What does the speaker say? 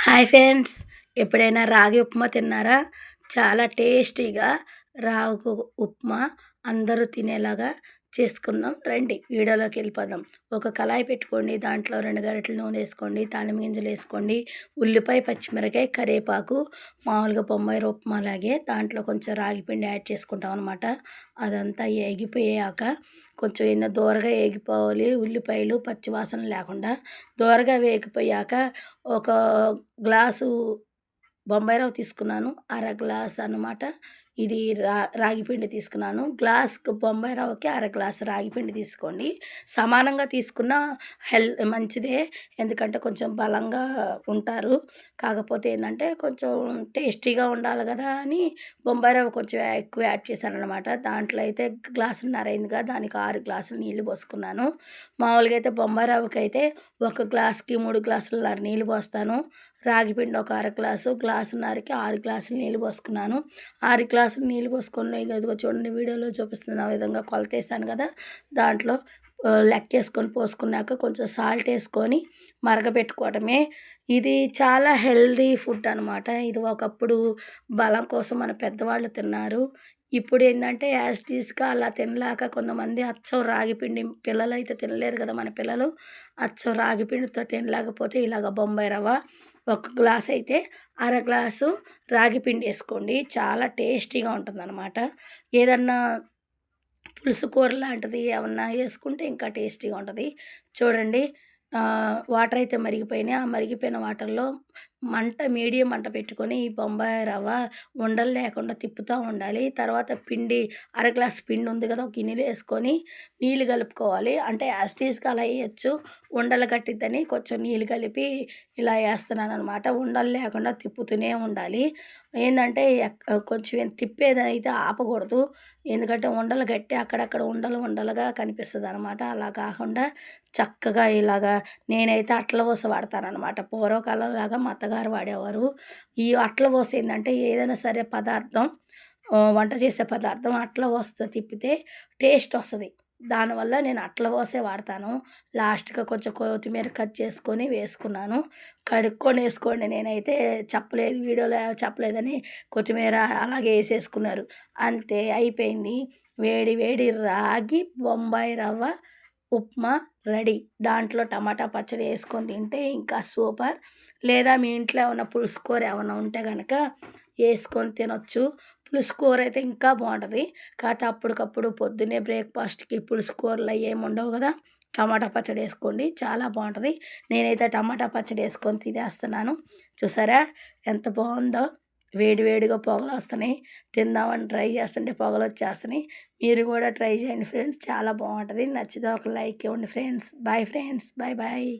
Hi friends ఎప్పుడైనా రాగి ఉప్మా తిన్నారా? చాలా టేస్టీగా రాగు ఉప్మా అందరూ తినేలాగా చేసుకుందాం. రండి వీడియోలోకి వెళ్ళిపోదాం. ఒక కళాయి పెట్టుకోండి దాంట్లో రెండు గరిటెలు నూనె వేసుకోండి తాలిం గింజలు వేసుకోండి ఉల్లిపాయ పచ్చిమిరకాయ కరివేపాకు మామూలుగా బొంబాయి ఉప్మా దాంట్లో కొంచెం రాగి పిండి యాడ్ చేసుకుంటాం అనమాట అదంతా ఏగిపోయాక కొంచెం ఎన్న దూరగా ఏగిపోవాలి ఉల్లిపాయలు పచ్చివాసన లేకుండా. దూరగా వేగిపోయాక ఒక గ్లాసు బొంబాయి రవ్వ తీసుకున్నాను అర గ్లాస్ అనమాట ఇది రా రాగిపిండి తీసుకున్నాను. గ్లాస్కి బొంబాయి రవ్వకి అర గ్లాస్ రాగిపిండి తీసుకోండి. సమానంగా తీసుకున్న హెల్ మంచిదే. ఎందుకంటే కొంచెం బలంగా ఉంటారు. కాకపోతే ఏంటంటే కొంచెం టేస్టీగా ఉండాలి కదా అని బొంబాయి రవ్వ కొంచెం ఎక్కువ యాడ్ చేశానమాట దాంట్లో అయితే గ్లాసున్నర అయిందిగా దానికి ఆరు గ్లాసులు నీళ్ళు పోసుకున్నాను. మామూలుగా అయితే బొంబాయి రవ్వకి అయితే ఒక గ్లాస్కి మూడు గ్లాసులున్నర నీళ్ళు పోస్తాను. రాగిపిండి ఒక అర గ్లాసు గ్లాసున్నరకి ఆరు గ్లాసులు నీళ్ళు పోసుకున్నాను. ఆరు గ్లాసులు నీళ్ళు పోసుకొని ఇదిగో చూడండి వీడియోలో చూపిస్తున్న విధంగా కొలతేసాను కదా. దాంట్లో లెక్కేసుకొని పోసుకున్నాక కొంచెం సాల్ట్ వేసుకొని మరగపెట్టుకోవడమే ఇది చాలా హెల్దీ ఫుడ్ అనమాట ఇది ఒకప్పుడు బలం కోసం మన పెద్దవాళ్ళు తిన్నారు. ఇప్పుడు ఏంటంటే యాజిటీస్గా అలా తినలేక కొంతమంది అచ్చం రాగిపిండి పిల్లలు అయితే తినలేరు కదా మన పిల్లలు. అచ్చం రాగిపిండితో తినలేకపోతే ఇలాగ బొంబాయి రవ్వ ఒక గ్లాస్ అయితే అర గ్లాసు రాగి పిండి వేసుకోండి. చాలా టేస్టీగా ఉంటుంది అనమాట ఏదన్నా పులుసు కూర లాంటిది ఏమన్నా వేసుకుంటే ఇంకా టేస్టీగా ఉంటుంది. చూడండి వాటర్ అయితే మరిగిపోయినాయి ఆ మరిగిపోయిన వాటర్లో మంట మీడియం మంట పెట్టుకొని ఈ బొంబాయి రవ్వ ఉండలు లేకుండా తిప్పుతూ ఉండాలి. తర్వాత పిండి అర గ్లాస్ పిండి ఉంది కదా ఒక గిన్నెలు వేసుకొని నీళ్ళు కలుపుకోవాలి. అంటే యాస్టీస్గా అలా వేయచ్చు. ఉండలు కట్టిద్దని కొంచెం నీళ్ళు కలిపి ఇలా వేస్తున్నాను అనమాట ఉండలు లేకుండా తిప్పుతూనే ఉండాలి. ఏంటంటే కొంచెం తిప్పేది అయితే ఆపకూడదు. ఎందుకంటే ఉండలు కట్టి అక్కడక్కడ ఉండలు ఉండలుగా కనిపిస్తుంది అనమాట అలా కాకుండా చక్కగా ఇలాగా నేనైతే అట్ల ఊస వాడతానమాట పూర్వకాలం లాగా మా అత్తగారు వాడేవారు. ఈ అట్ల పోసేందంటే ఏదైనా సరే పదార్థం వంట చేసే పదార్థం అట్ల పోస్తే తిప్పితే టేస్ట్ వస్తుంది. దానివల్ల నేను అట్ల పోసే వాడతాను. లాస్ట్గా కొంచెం కొత్తిమీర కట్ చేసుకొని వేసుకున్నాను. కడుక్కొని వేసుకోండి. నేనైతే చెప్పలేదు వీడియోలో చెప్పలేదని కొత్తిమీర అలాగే వేసేసుకున్నారు. అంతే అయిపోయింది. వేడి వేడి రాగి బొంబాయి రవ్వ ఉప్మా రెడీ. దాంట్లో టమాటా పచ్చడి వేసుకొని తింటే ఇంకా సూపర్. లేదా మీ ఇంట్లో ఏమైనా పులుసు కూర ఏమైనా ఉంటే కనుక వేసుకొని తినొచ్చు. పులుసుకూర అయితే ఇంకా బాగుంటుంది. కాకపోతే అప్పటికప్పుడు పొద్దున్నే బ్రేక్ఫాస్ట్కి పులుసుకూరలు కూరలు ఏమి ఉండవు కదా. టమాటా పచ్చడి వేసుకోండి. చాలా బాగుంటుంది. నేనైతే టమాటా పచ్చడి వేసుకొని తినేస్తున్నాను. చూసారా? ఎంత బాగుందో. వేడివేడిగా పొగలు వస్తున్నాయి. తిందామని ట్రై చేస్తుంటే పొగలు వచ్చేస్తున్నాయి. మీరు కూడా ట్రై చేయండి ఫ్రెండ్స్. చాలా బాగుంటుంది. నచ్చితే ఒక లైక్ ఇవ్వండి friends. Bye friends. Bye bye.